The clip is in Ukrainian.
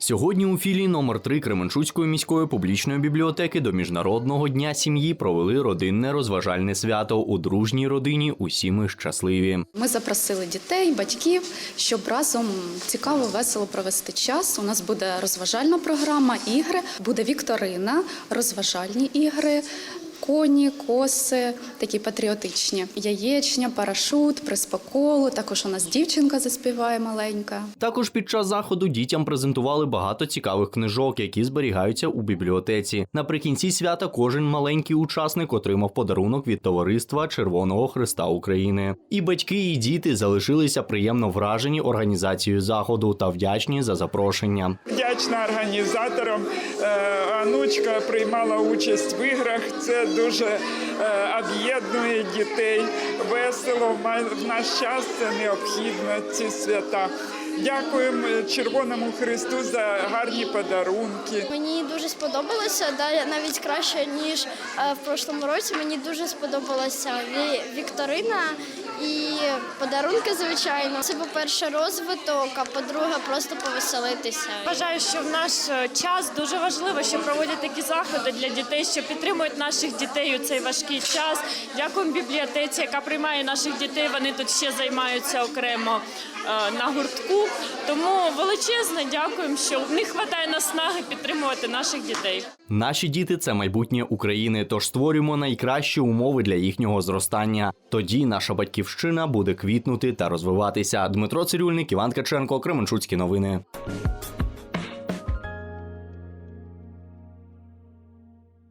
Сьогодні у філії номер 3 Кременчуцької міської публічної бібліотеки до Міжнародного дня сім'ї провели родинне розважальне свято у дружній родині. Усі ми щасливі. Ми запросили дітей, батьків, щоб разом цікаво, весело провести час. У нас буде розважальна програма, ігри, буде вікторина, розважальні ігри. Коні, коси, такі патріотичні, яєчня, парашут, приспоколу. Також у нас дівчинка заспіває маленька. Також під час заходу дітям презентували багато цікавих книжок, які зберігаються у бібліотеці. Наприкінці свята кожен маленький учасник отримав подарунок від товариства Червоного Христа України. І батьки, і діти залишилися приємно вражені організацією заходу та вдячні за запрошення. Вдячна організаторам. Е, Анучка приймала участь в іграх. Це дуже е, об'єднує дітей. Весело. В наш час це необхідно, ці свята. Дякуємо Червоному Христу за гарні подарунки. Мені дуже сподобалося, навіть краще ніж е, в прошлому році. Мені дуже сподобалася ві- вікторина і подарунки, звичайно. Це, по-перше, розвиток, а по-друге, просто повеселитися. Вважаю, що в наш е, час дуже важливо, що проводять такі заходи для дітей, що підтримують наших дітей у цей важкий час. Дякуємо бібліотеці, яка приймає наших дітей. Вони тут ще займаються окремо е, на гуртку. Тому величезне дякуємо, що в них вистачає наснаги підтримувати наших дітей. Наші діти це майбутнє України, тож створюємо найкращі умови для їхнього зростання. Тоді наша батьківщина буде квітнути та розвиватися. Дмитро Цирюльник, Іван Каченко, Кременчуцькі новини.